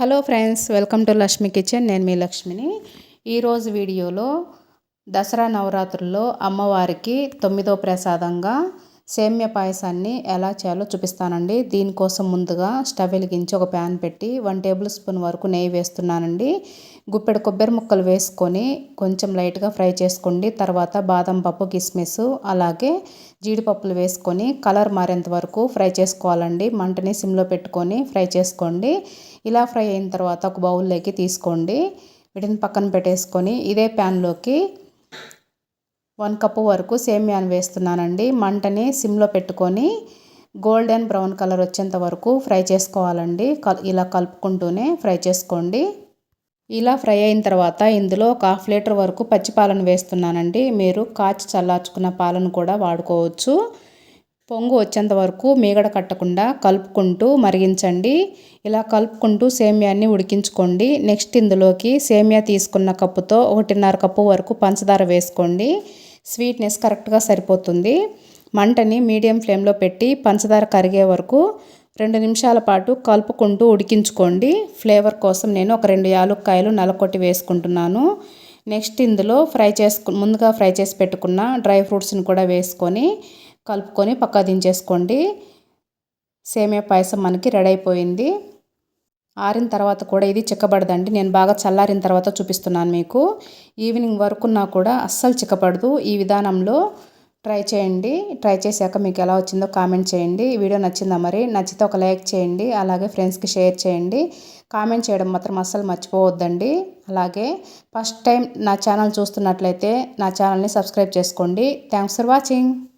Hello friends welcome to Lakshmi kitchen. నేను మీ లక్ష్మిని. ఈరోజు వీడియోలో దసరా నవరాత్రుల్లో అమ్మవారికి తొమ్మిదో ప్రసాదంగా సేమ్య పాయసాన్ని ఎలా చేయాలో చూపిస్తానండి. దీనికోసం ముందుగా స్టవ్ వెలిగించి ఒక ప్యాన్ పెట్టి వన్ టేబుల్ స్పూన్ వరకు నెయ్యి వేస్తున్నానండి. గుప్పెడు కొబ్బరి ముక్కలు వేసుకొని కొంచెం లైట్గా ఫ్రై చేసుకోండి. తర్వాత బాదం పప్పు కిస్మిస్ అలాగే జీడిపప్పులు వేసుకొని కలర్ మారేంత వరకు ఫ్రై చేసుకోవాలండి. మంటని సిమ్లో పెట్టుకొని ఫ్రై చేసుకోండి. ఇలా ఫ్రై అయిన తర్వాత ఒక బౌల్లోకి తీసుకోండి. వీటిని పక్కన పెట్టేసుకొని ఇదే ప్యాన్లోకి వన్ కప్పు వరకు సేమ్యాన్ వేస్తున్నానండి. మంటని సిమ్లో పెట్టుకొని గోల్డెన్ బ్రౌన్ కలర్ వచ్చేంత వరకు ఫ్రై చేసుకోవాలండి. ఇలా కలుపుకుంటూనే ఫ్రై చేసుకోండి. ఇలా ఫ్రై అయిన తర్వాత ఇందులో ఒక హాఫ్ లీటర్ వరకు పచ్చి పాలను వేస్తున్నానండి. మీరు కాచి చల్లార్చుకున్న పాలను కూడా వాడుకోవచ్చు. పొంగు వచ్చేంత వరకు మీగడ కట్టకుండా కలుపుకుంటూ మరిగించండి. ఇలా కలుపుకుంటూ సేమ్యాన్ని ఉడికించుకోండి. నెక్స్ట్ ఇందులోకి సేమియా తీసుకున్న కప్పుతో ఒకటిన్నర కప్పు వరకు పంచదార వేసుకోండి. స్వీట్నెస్ కరెక్ట్గా సరిపోతుంది. మంటని మీడియం ఫ్లేమ్లో పెట్టి పంచదార కరిగే వరకు రెండు నిమిషాల పాటు కలుపుకుంటూ ఉడికించుకోండి. ఫ్లేవర్ కోసం నేను ఒక రెండు యాలుక్కాయలు నలకొట్టి వేసుకుంటున్నాను. నెక్స్ట్ ఇందులో ఫ్రై చేసుకు ముందుగా ఫ్రై చేసి పెట్టుకున్న డ్రై ఫ్రూట్స్ని కూడా వేసుకొని కలుపుకొని పక్క దించేసుకోండి. సేమియా పాయసం మనకి రెడీ అయిపోయింది. ఆరిన తర్వాత కూడా ఇది చిక్కబడదండి. నేను బాగా చల్లారిన తర్వాత చూపిస్తున్నాను మీకు. ఈవినింగ్ వరకు నా కూడా అస్సలు చిక్కబడదు. ఈ విధానంలో ట్రై చేయండి. ట్రై చేశాక మీకు ఎలా వచ్చిందో కామెంట్ చేయండి. వీడియో నచ్చిందా మరి? నచ్చితే ఒక లైక్ చేయండి. అలాగే ఫ్రెండ్స్కి షేర్ చేయండి. కామెంట్ చేయడం మాత్రం అస్సలు మర్చిపోవద్దండి. అలాగే ఫస్ట్ టైం నా ఛానల్ చూస్తున్నట్లయితే నా ఛానల్ని సబ్స్క్రైబ్ చేసుకోండి. Thanks for watching.